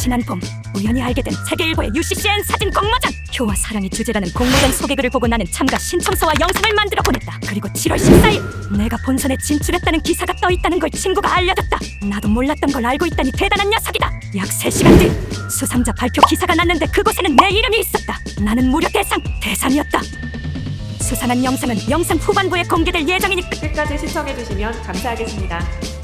지난 봄 우연히 알게 된 세계일보의 UCCN 사진 공모전! 효와 사랑이 주제라는 공모전 소개글을 보고 나는 참가 신청서와 영상을 만들어 보냈다. 그리고 7월 14일 내가 본선에 진출했다는 기사가 떠 있다는 걸 친구가 알려줬다. 나도 몰랐던 걸 알고 있다니 대단한 녀석이다! 약 3시간 뒤 수상자 발표 기사가 났는데 그곳에는 내 이름이 있었다. 나는 무려 대상 대상이었다. 수상한 영상은 영상 후반부에 공개될 예정이니 까 끝까지 시청해주시면 감사하겠습니다.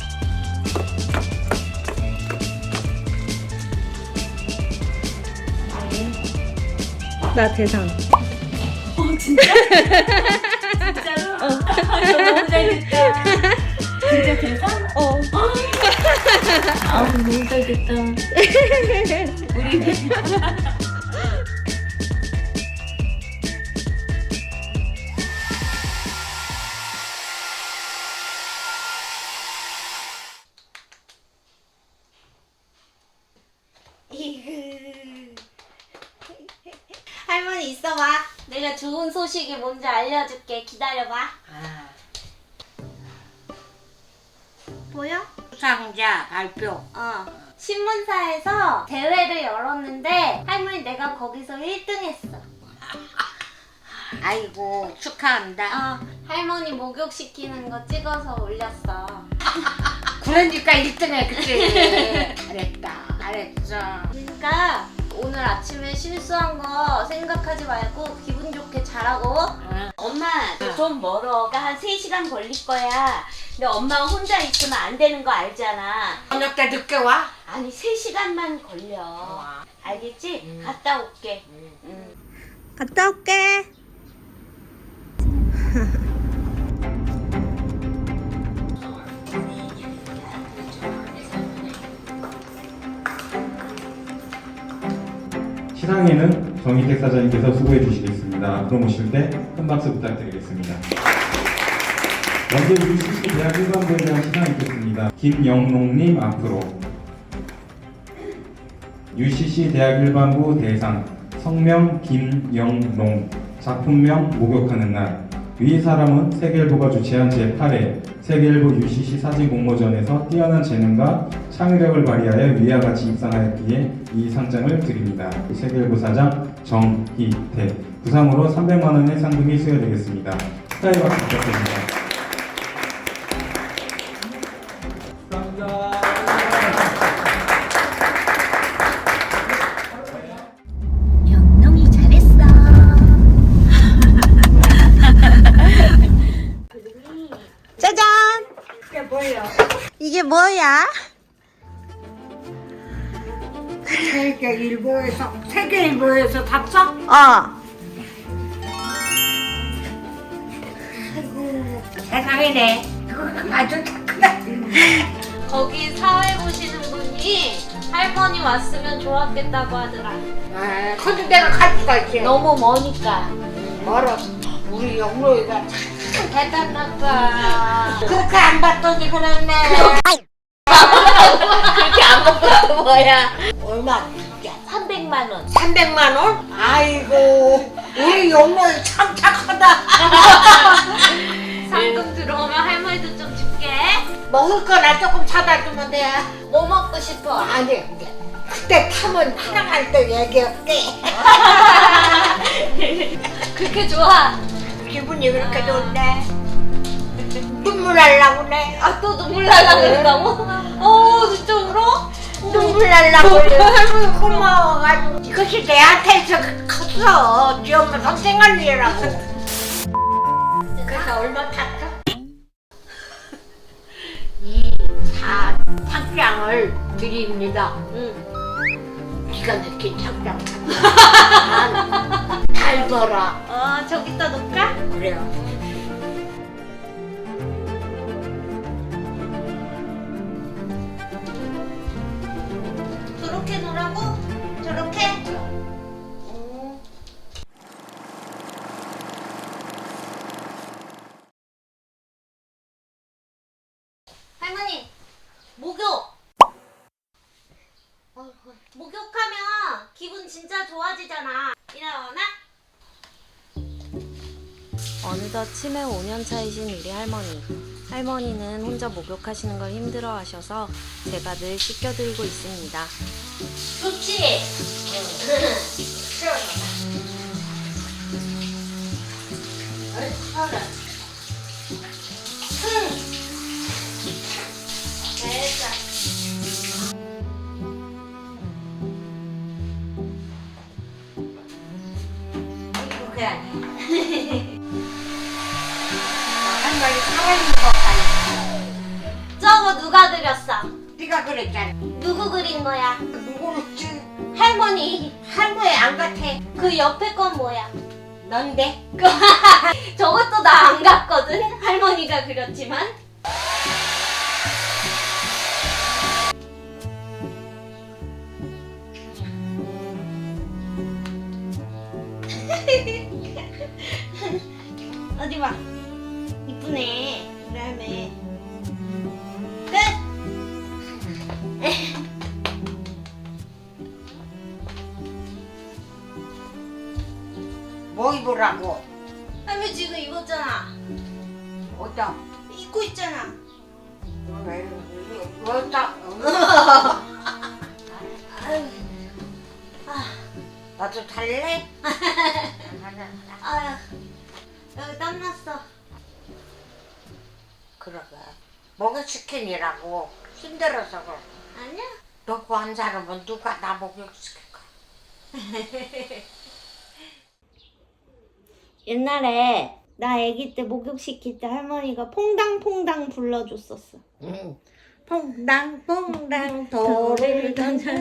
나 대상. 진짜로? 너무 잘 됐다. 진짜 대상? 어. 아, 너무 잘 됐다. 우리 할 있어봐. 내가 좋은 소식이 뭔지 알려줄게. 기다려봐. 보여? 수상자 발표. 어. 신문사에서 대회를 열었는데 할머니 내가 거기서 1등했어. 아이고 축하한다. 어. 할머니 목욕시키는 거 찍어서 올렸어. 그러니까 1등에 그때 잘했다. 잘했어. 그러니까 오늘 아침에 실수한 거 생각하지 말고 기분 좋게 잘하고 응. 엄마 좀 멀어 한 3시간 걸릴 거야 근데 엄마 혼자 있으면 안 되는 거 알잖아 저녁 때 늦게 와? 아니 3시간만 걸려 와. 알겠지? 음. 갔다 올게 응. 응. 갔다 올게. 시상에는 정희택 사장님께서 수고해 주시겠습니다. 앞으로 모실 때 큰 박수 부탁드리겠습니다. 먼저 UCC 대학 일반부에 대한 시상이 있겠습니다. 김영롱님 앞으로 UCC 대학 일반부 대상 성명 김영롱 작품명 목욕하는 날 위 사람은 세계일보가 주최한 제8회 세계일보 UCC 사진 공모전에서 뛰어난 재능과 창의력을 발휘하여 위와 같이 입상하였기에 이 상장을 드립니다. 세계일보 사장 정희태 부상으로 300만 원의 상금이 수여되겠습니다. 축하의 박수 부탁드립니다. 뭐야? 세계일보에서 세계일보에서 봤어? 어. 세상이네. 아주 크다. 거기 사회 보시는 분이 할머니 왔으면 좋았겠다고 하더라 아, 커진 데가 갈 수가 있지. 너무 머니까 멀어. 우리 영로이가 참 대단하다. 그렇게 안 봤더니 그랬네. 그렇게 안 먹고 뭐야 얼마 줄게? 300만 원 300만 원? 아이고, 우리 영로이 참 착하다. 상금 들어오면 할머니도 좀 줄게 먹을 거나 조금 사다 주면 돼. 뭐 먹고 싶어? 아니, 그때 타면 사랑할 때 얘기할게. 그렇게 좋아 기분이 그렇게 좋네. 눈물 날라고 그래. 아 또 눈물 날라 그런다고? 어 진짜 울어? 눈물 날라고 그래. 고마워가지고. 이것이 내한테서 컸어. 지 엄마 선생할 일이라고. 그래서 얼마 탔어? 이 사, 상장을 드립니다. 응 기가 막힌 상장. 잘 벌어. 어 저기다 놓을까? 그래요. 저렇게 놓으라고? 저렇게? 어. 할머니 목욕 목욕하면 기분 진짜 좋아지잖아 일어나 어느덧 치매 5년 차이신 우리 할머니. 할머니는 혼자 목욕하시는 걸 힘들어 하셔서 제가 늘 씻겨드리고 있습니다. 좋지? 아니야. 할머니 살아있는 것 같아. 저거 누가 그렸어? 네가 그랬잖아. 누구 그린 거야? 누구를 지 할머니. 할머니 안 같아. 그 옆에 건 뭐야? 넌데? 저것도 나 안 같거든? 할머니가 그렸지만. 뭐 입으라고? 할매 지금 입었잖아. 어떤? 입고 있잖아. 왜? 어떤? 나도 살래? 아유, 여기 땀 났어. 그러게. 목욕 시킨이라고 힘들어서 그래. 아니야? 너 구한 사람은 누가 나 목욕 시킬 거야? 옛날에 나 아기 때 목욕시킬 때 할머니가 퐁당퐁당 불러줬었어. 응. 퐁당퐁당 돌을 던져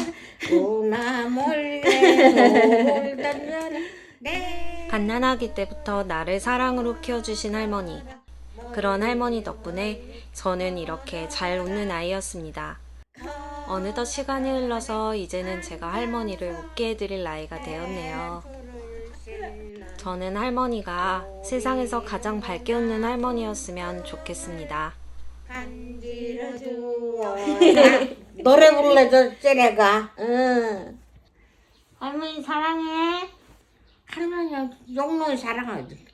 누나 몰래 돌을 던져라 네. 갓난아기 때부터 나를 사랑으로 키워주신 할머니. 그런 할머니 덕분에 저는 이렇게 잘 웃는 아이였습니다. 어느덧 시간이 흘러서 이제는 제가 할머니를 웃게 해드릴 나이가 되었네요. 저는 할머니가 세상에서 가장 밝게 웃는 할머니였으면 좋겠습니다. 노래 불러줘 쟤네가 응. 할머니 사랑해. 할머니 용놈 사랑하지